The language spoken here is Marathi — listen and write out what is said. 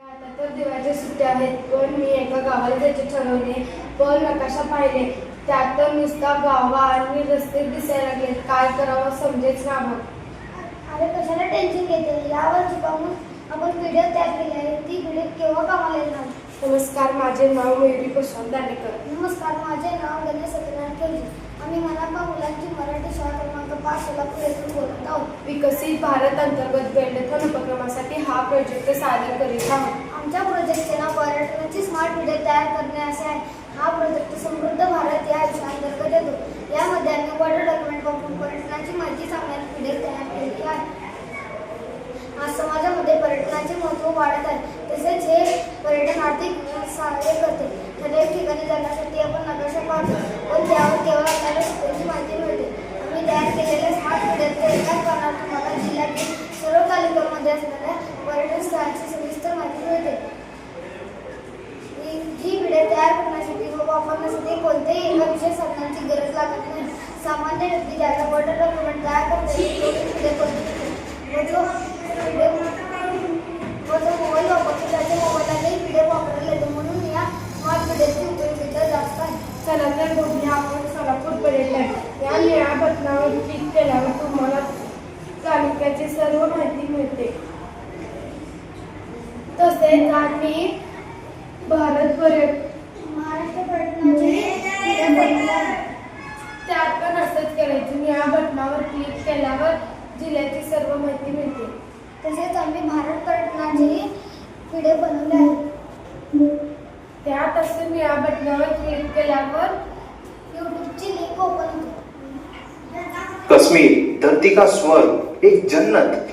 आता तर दिवाळीच्या सुट्ट्या आहेत पण मी एका गावाला जायचे ठरवले. पण नकाशा पाहिले. त्यात तर नुसता गावा आणि रस्ते दिसायला लागले काय करावं समजेच ना मग अरे कशाला टेन्शन घेते यावर चुकावून आपण व्हिडिओ तयार केली आहे. ती व्हिडिओ केव्हा कामाला येणार? नमस्कार माझे नाव मयुरी प्रशांत दांडेकर नमस्कार माझे नाव गणेश सत्यनारायण केवजी आम्ही मनापा मुलांची मराठी शाळा क्रमांक पाच सोलापूर येथून बोलत आहोत. विकसित भारत अंतर्गत बेंडथॉन उपक्रमासाठी हा प्रोजेक्ट सादर करीत आहोत आमच्या प्रोजेक्टचे नाव पर्यटनाची स्मार्ट मीडिया तयार करणे असे आहे. हा प्रोजेक्ट समृद्ध भारत या विषयाअंतर्गत येतो. यामध्ये आम्ही वॉटर डॉक्युमेंट वापरून पर्यटनाची माहिती सांगण्यात व्हिडिओ तयार केली आहे. आज समाजामध्ये पर्यटनाचे महत्त्व वाढत आहे. तसेच हे पर्यटन आर्थिक सहाय्य करते. ठराविक ठिकाणी जाण्यासाठी आपण नकाशा पाहतो. पण त्यावर केवळ आपल्याला त्याची माहिती मिळते. आम्ही तयार केलेल्या स्मार्ट व्हिडिओच्या एकाच कारणात तुम्हाला जिल्ह्यातील सर्व तालुक्यामध्ये असणाऱ्या पर्यटन स्थळांची माहिती मिळते. ही व्हिडिओ तयार करण्यासाठी व वापरण्यासाठी कोणत्याही एका विशेष साधनांची गरज लागत नाही. सामान्य व्यक्ती वॉटर डॉक्युमेंट तयार तो व्हिडिओ करू शकतो व जो व्हिडिओ व जो मोबाईल वापरतो त्याच्या मोबाईललाही व्हिडिओ येतो म्हणून या स्मार्ट व्हिडिओची उपयोगिता जास्त आहे चला तर बघूया आपण सोलापूर पर्यटन या निळ्या बटनावर क्लिक केल्यावर तुम्हाला तालुक्याची सर्व माहिती मिळते तसेच आम्ही भारत पर्यटन महाराष्ट्र पर्यटनाचे आहे. त्यात पण असंच करायचं. निळ्या बटनावर क्लिक केल्यावर जिल्ह्याची सर्व माहिती मिळते. तसेच आम्ही भारत पर्यटनाचेही व्हिडिओ बनवले आहेत. त्यात असं निळ्या बटनावर क्लिक केल्यावर यूट्यूबची लिंक ओपन होते. कश्मीर धरती का स्वर्ग एक जन्नत.